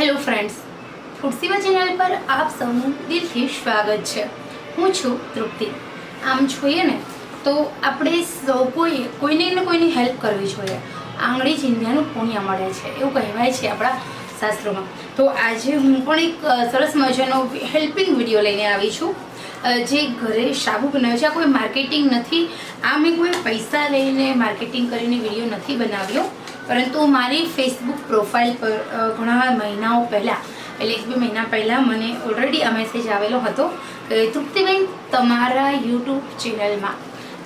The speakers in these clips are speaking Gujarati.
હેલો ફ્રેન્ડ્સ ફૂડસીવા ચેનલ પર આપ સૌનું દિલથી સ્વાગત છે. હું છું તૃપ્તિ. આમ જોઈએ ને, તો આપણે સૌ કોઈએ કોઈને ને કોઈની હેલ્પ કરવી જોઈએ. આંગળી ચિંધ્યાનું પુણ્ય મળે છે. એવું કહેવાય છે આપણા શાસ્ત્રોમાં. તો આજે હું પણ એક સરસ મજાનો હેલ્પિંગ વીડિયો લઈને આવી છું. જે ઘરે સાબુ બનાવે છે આ કોઈ માર્કેટિંગ નથી આ મેં કોઈ પૈસા લઈને માર્કેટિંગ કરીને વીડિયો નથી બનાવ્યો. પરંતુ મારી ફેસબુક પ્રોફાઇલ પર ઘણા મહિનાઓ પહેલાં, એટલે એક બે મહિના પહેલાં મને ઓલરેડી આ મેસેજ આવેલો હતો કે, તૃપ્તિબેન, તમારા યુટ્યુબ ચેનલમાં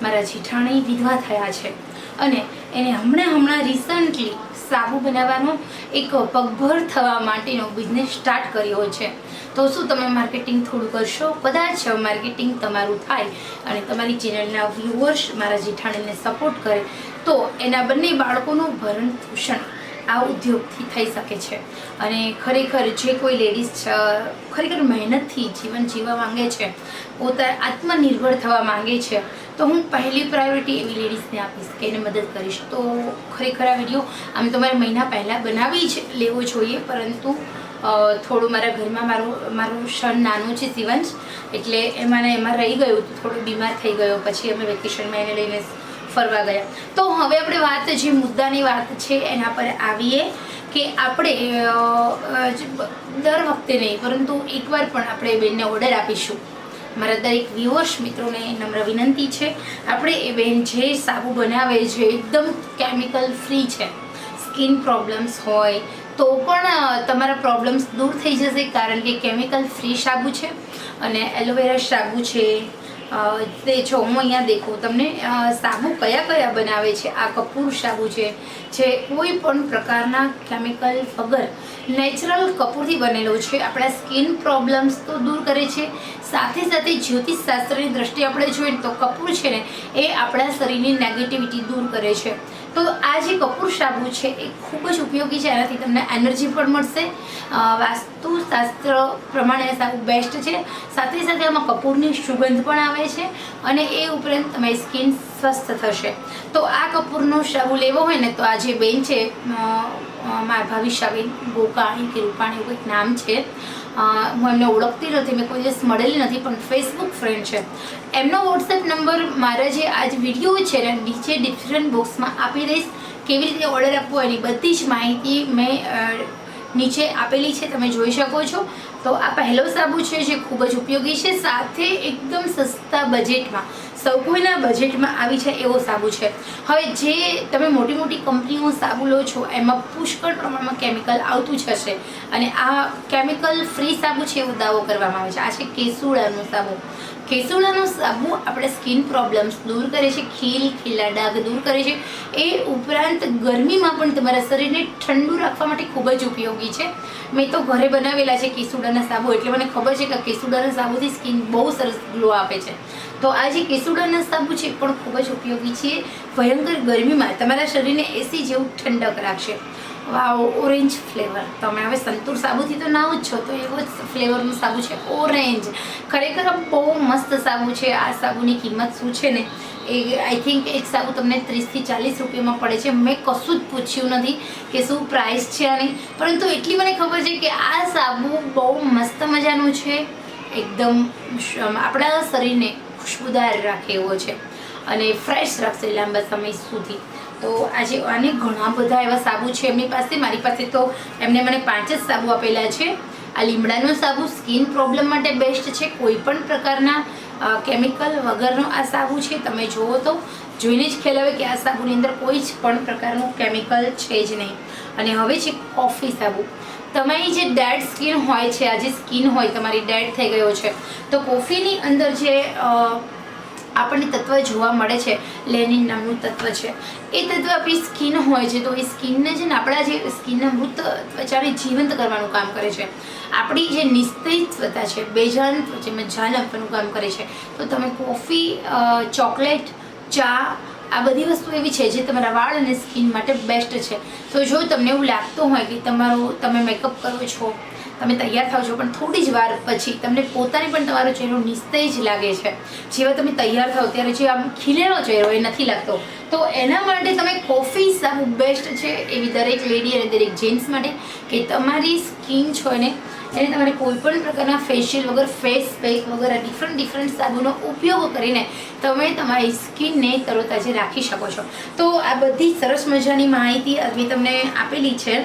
મારા જીઠાણી વિધવા થયા છે. અને એને હમણાં હમણાં રિસન્ટલી સાબુ બનાવવાનો એક પગભર થવા માટેનો બિઝનેસ સ્ટાર્ટ કર્યો છે. તો શું તમે માર્કેટિંગ થોડું કરશો? કદાચ માર્કેટિંગ તમારું થાય અને તમારી ચેનલના વ્યુઅર્સ મારા જેઠાણીને સપોર્ટ કરે, તો એના બંને બાળકોનું ભરણ પોષણ આ ઉદ્યોગથી થઈ શકે છે. અને ખરેખર જે કોઈ લેડીઝ ખરેખર મહેનતથી જીવન જીવવા માંગે છે, પોતા આત્મનિર્ભર થવા માંગે છે, તો હું પહેલી પ્રાયોરિટી એવી લેડીઝને આપીશ કે એને મદદ કરીશ. તો ખરેખર આ વીડિયો આમ તો મારે મહિના પહેલાં બનાવી જ લેવો જોઈએ, પરંતુ થોડું મારા ઘરમાં મારું મારું ક્ષણ નાનું છે જીવન એટલે એમાં એમાં રહી ગયું, થોડું બીમાર થઈ ગયો, પછી અમે વેકેશનમાં એને લઈને ફરવા ગયા. તો હવે આપણે વાત, જે મુદ્દાની વાત છે, એના પર આવીએ કે આપણે દર વખતે નહીં, પરંતુ એકવાર પણ આપણે બેનને ઓર્ડર આપીશું. મારા દરેક વ્યુઅર્સ મિત્રોને નમ્ર વિનંતી છે. આપણે એ બેન જે સાબુ બનાવે છે એકદમ કેમિકલ ફ્રી છે સ્કિન પ્રોબ્લેમ્સ હોય, તો પણ તમારા પ્રોબ્લેમ્સ દૂર થઈ જશે, કારણ કે કેમિકલ ફ્રી સાબુ છે અને એલોવેરા સાબુ છે તે જો હું અહીંયા દેખું, તમને સાબુ કયા કયા બનાવે છે? આ કપૂર સાબુ છે, જે કોઈ પણ પ્રકારના કેમિકલ વગર નેચરલ કપૂરથી બનેલો છે. આપણા સ્કિન પ્રોબ્લેમ્સ તો દૂર કરે છે. સાથે સાથે જ્યોતિષ શાસ્ત્રની દ્રષ્ટિએ આપણે જોઈએ તો કપૂર છે ને, એ આપણા શરીરની નેગેટિવિટી દૂર કરે છે. તો આ જે કપૂર સાબુ છે, એ ખૂબ જ ઉપયોગી છે. એનાથી તમને એનર્જી પણ મળશે. વાસ્તુશાસ્ત્ર પ્રમાણે સાબુ બેસ્ટ છે. સાથે સાથે આમાં કપૂરની સુગંધ પણ આવે છે અને એ ઉપરાંત તમારી સ્કિન સ્વસ્થ થશે. તો આ કપૂરનો સાબુ લેવો હોય ને, તો આ જે બેન છે મારા ભવિષ્યાબેન ગોકાણી કે રૂપાણી એવું કંઈક નામ છે હું એમને ઓળખતી નથી, મેં કોઈ દિવસ મળેલી નથી, પણ ફેસબુક ફ્રેન્ડ છે. એમનો વોટ્સએપ નંબર મારા જે આજ વીડિયો છે ને, નીચે ડિસ્ક્રિપ્શન બોક્સમાં આપી દઈશ. કેવી રીતે ઓર્ડર આપવો એની બધી જ માહિતી મેં નીચે આપેલી છે, તમે જોઈ શકો છો. તો આ પહેલો સાબુ છે, જે ખૂબ જ ઉપયોગી છે, સાથે એકદમ સસ્તા બજેટમાં સૌ કોઈના બજેટમાં આવી જાય એવો સાબુ છે. હવે જે તમે મોટી મોટી કંપનીઓ સાબુ લો છો, એમાં પુષ્કળ પ્રમાણમાં કેમિકલ આવતું જ હશે. અને આ કેમિકલ ફ્રી સાબુ છે એવો દાવો કરવામાં આવે છે. આ છે કેસુડાનો સાબુ. કેસુડાનો સાબુ આપણે સ્કિન પ્રોબ્લેમ્સ દૂર કરે છે, ખીલ, ખીલા ડાઘ દૂર કરે છે. એ ઉપરાંત ગરમીમાં પણ તમારા શરીરને ઠંડુ રાખવા માટે ખૂબ જ ઉપયોગી છે. મેં તો ઘરે બનાવેલા છે કેસુડાના સાબુ, એટલે મને ખબર છે કે કેસુડાના સાબુથી સ્કિન બહુ સરસ ગ્લો આપે છે. તો આ જે કેસુડાના સાબુ છે પણ ખૂબ જ ઉપયોગી છે. ભયંકર ગરમીમાં તમારા શરીરને એસી જેવું ઠંડક રાખશે. વાવ ઓરેન્જ ફ્લેવર તમે હવે સંતૂર સાબુથી તો ના જ છો, તો એવો જ ફ્લેવરનું સાબુ છે ઓરેન્જ ખરેખર બહુ મસ્ત સાબુ છે, આ સાબુની કિંમત શું છે ને? એ આઈ થિંક એક સાબુ તમને ત્રીસથી ચાલીસ રૂપિયામાં પડે છે. મેં કશું જ પૂછ્યું નથી કે શું પ્રાઇસ છે આની. પરંતુ એટલી મને ખબર છે કે આ સાબુ બહુ મસ્ત મજાનું છે. એકદમ આપણા શરીરને ખુશ્બુદાર રાખે એવો છે. અને ફ્રેશ રાખશે લાંબા સમય સુધી. તો આજે આને ઘણા બધા એવા સાબુ છે એમની પાસે. મારી પાસે તો એમને મને પાંચ જ સાબુ આપેલા છે. આ લીમડાનો સાબુ સ્કિન પ્રોબ્લેમ માટે બેસ્ટ છે. કોઈ પણ પ્રકારના કેમિકલ વગરનો આ સાબુ છે. તમે જુઓ તો જોઈને જ ખ્યાલ આવે કે આ સાબુની અંદર કોઈ જ પણ પ્રકારનું કેમિકલ છે જ નહીં. અને હવે છે કોફી સાબુ. તમારી જે ડેડ સ્કિન હોય છે, આ જે સ્કિન હોય, તમારી ડેડ થઈ ગયો છે, તો કોફીની અંદર જે આપણને તત્વ જોવા મળે છે. લેનિન નામનું તત્વ છે. એ તત્વ આપણી સ્કિન હોય છે, તો એ સ્કિનને છે ને આપણા જે સ્કિનના મૃત ત્વચાને જીવંત કરવાનું કામ કરે છે. આપણી જે નિસ્તેજ ત્વચા છે, બેજાન ત્વચામાં જાન આપવાનું કામ કરે છે. તો તમે કોફી ચોકલેટ, ચા, આ બધી વસ્તુ એવી છે જે તમારા વાળ અને સ્કિન માટે બેસ્ટ છે. તો જો તમને એવું લાગતું હોય કે તમારું, તમે મેકઅપ કરો છો તમે તૈયાર થાવ છો, પણ થોડી જ વાર પછી તમને પોતાને પણ તમારો ચહેરો નિસ્તેજ લાગે છે. જેવા તમે તૈયાર થાવ ત્યારે જે આમ ખીલેલો ચહેરો એ નથી લાગતો. તો એના માટે તમે કોફી સાવ બેસ્ટ છે એવી દરેક લેડી અને દરેક જેન્ટ્સ માટે કે તમારી સ્કિન છો ને, એને તમારે કોઈ પણ પ્રકારના ફેશિયલ વગર, ફેસ પેક વગર ડિફરન્ટ ડિફરન્ટ સાબુનો ઉપયોગ કરીને તમે તમારી સ્કિનને તરોતાજે રાખી શકો છો. તો આ બધી સરસ મજાની માહિતી મેં તમને આપેલી છે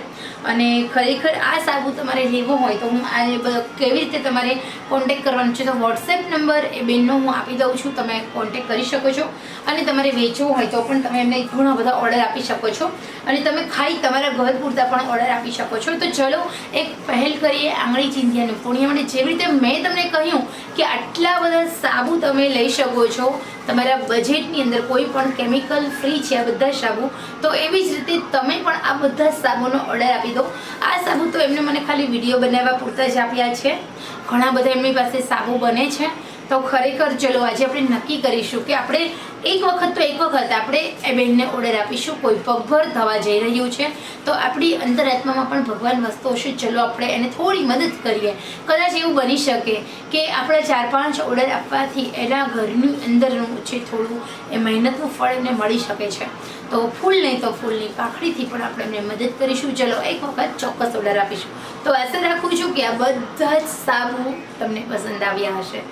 અને ખરેખર આ સાબુ તમારે લેવો હોય તો હું આ કેવી રીતે તમારે કોન્ટેક કરવાનો છે તો વોટ્સએપ નંબર એ બેનનો હું આપી દઉં છું. તમે કોન્ટેક કરી શકો છો અને તમારે વેચવું હોય તો પણ તમે એમને ઘણા બધા ઓર્ડર આપી શકો છો. અને તમે ખાઈ તમારા ઘર પૂરતા પણ ઓર્ડર આપી શકો છો. તો ચલો એક પહેલ કરીએ આંગળી ચિંધિયાની. પુણ્ય અને જેવી રીતે મેં તમને કહ્યું કે આટલા બધા સાબુ તમે લઈ શકો છો તમારા બજેટની અંદર કોઈ પણ કેમિકલ ફ્રી છે આ બધા સાબુ, તો એવી જ રીતે તમે પણ આ બધા સાબુનો ઓર્ડર આપી દો. આ સાબુ તો એમને મને ખાલી વીડિયો બનાવવા પૂરતા જ આપ્યા છે. ઘણા બધા એમની પાસે સાબુ બને છે. તો ખરેખર ચલો આજે આપણે નક્કી કરીશું કે આપણે એક વખત તો એક વખત આપણે એ બહેનને ઓર્ડર આપીશું, કોઈ પગભર થવા જઈ રહ્યું છે. તો આપણી અંતરાત્મામાં પણ ભગવાન વસ્તુ હશે, ચલો આપણે એને થોડી મદદ કરીએ. કદાચ એવું બની શકે કે આપણે ચાર પાંચ ઓર્ડર આપવાથી એના ઘરની અંદરનું જે થોડું એ મહેનતનું ફળ એમને મળી શકે છે. તો ફૂલ નહીં તો ફૂલની પાખડીથી પણ આપણે એમને મદદ કરીશું. ચલો એક વખત ચોક્કસ ઓર્ડર આપીશું. તો આશા રાખું છું કે આ બધા જ સાબુ તમને પસંદ આવ્યા હશે.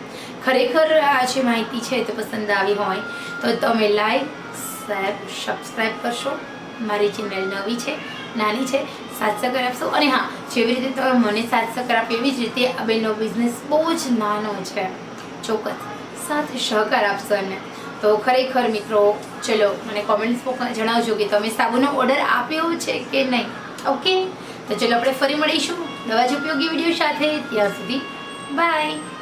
ખરેખર આ જે માહિતી છે તે પસંદ આવી હોય તો તમે લાઈક સબસ્ક્રાઈબ કરશો. મારી ચેનલ નવી છે, નાની છે, સાત સહકાર આપશો. અને હા, જેવી રીતે તમે મને સાત સહકાર આપી એવી જ રીતે આ બેનો બિઝનેસ બહુ જ નાનો છે. ચોક્કસ. સાથ સહકાર આપશો એમને. તો ખરેખર મિત્રો, ચલો મને કોમેન્ટ્સ જણાવજો કે તમે સાબુનો ઓર્ડર આપ્યો છે કે નહીં. ઓકે તો ચલો આપણે ફરી મળીશું નવા જ ઉપયોગી વીડિયો સાથે. ત્યાં સુધી બાય